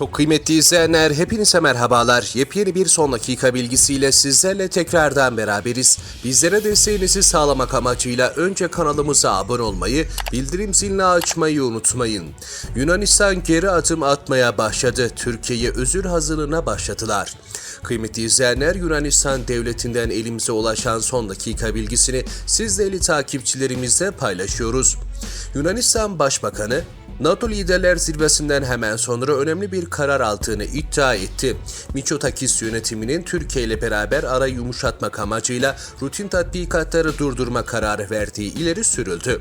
Çok kıymetli izleyenler, hepinize merhabalar. Yepyeni bir son dakika bilgisiyle sizlerle tekrardan beraberiz. Bizlere desteğinizi sağlamak amacıyla önce kanalımıza abone olmayı, bildirim zilini açmayı unutmayın. Yunanistan geri adım atmaya başladı. Türkiye'ye özür hazırlığına başladılar. Kıymetli izleyenler, Yunanistan devletinden elimize ulaşan son dakika bilgisini siz değerli takipçilerimizle paylaşıyoruz. Yunanistan Başbakanı, NATO Liderler Zirvesi'nden hemen sonra önemli bir karar aldığını iddia etti. Mitsotakis yönetiminin Türkiye ile beraber ara yumuşatmak amacıyla rutin tatbikatları durdurma kararı verdiği ileri sürüldü.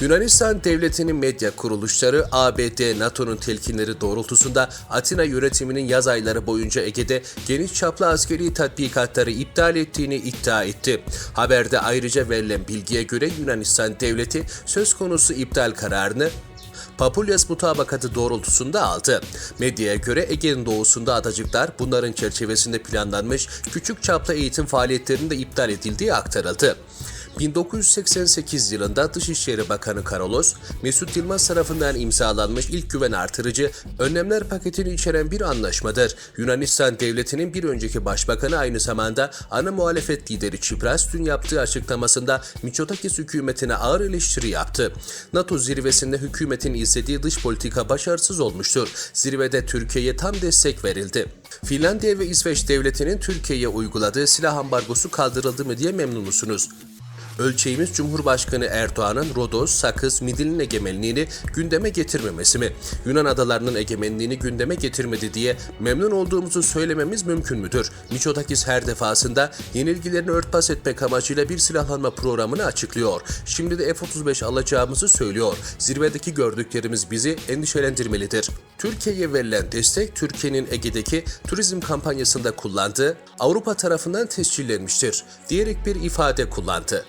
Yunanistan devletinin medya kuruluşları ABD NATO'nun telkinleri doğrultusunda Atina yönetiminin yaz ayları boyunca Ege'de geniş çaplı askeri tatbikatları iptal ettiğini iddia etti. Haberde ayrıca verilen bilgiye göre Yunanistan devleti söz konusu iptal kararını Papulyas mutabakatı doğrultusunda aldı. Medyaya göre Ege'nin doğusunda adacıklar bunların çerçevesinde planlanmış küçük çaplı eğitim faaliyetlerinin de iptal edildiği aktarıldı. 1988 yılında Dışişleri Bakanı Karolos, Mesut Yılmaz tarafından imzalanmış ilk güven artırıcı önlemler paketini içeren bir anlaşmadır. Yunanistan devletinin bir önceki başbakanı aynı zamanda ana muhalefet lideri Çipras dün yaptığı açıklamasında Mitsotakis hükümetine ağır eleştiri yaptı. NATO zirvesinde hükümetin izlediği dış politika başarısız olmuştur. Zirvede Türkiye'ye tam destek verildi. Finlandiya ve İsveç devletinin Türkiye'ye uyguladığı silah ambargosu kaldırıldı mı diye memnun musunuz? Ölçeğimiz Cumhurbaşkanı Erdoğan'ın Rodos, Sakız, Midil'in egemenliğini gündeme getirmemesi mi? Yunan adalarının egemenliğini gündeme getirmedi diye memnun olduğumuzu söylememiz mümkün müdür? Miçotakis her defasında yenilgilerini örtbas etmek amacıyla bir silahlanma programını açıklıyor. Şimdi de F-35 alacağımızı söylüyor. Zirvedeki gördüklerimiz bizi endişelendirmelidir. Türkiye'ye verilen destek Türkiye'nin Ege'deki turizm kampanyasında kullandığı Avrupa tarafından tescillenmiştir diyerek bir ifade kullandı.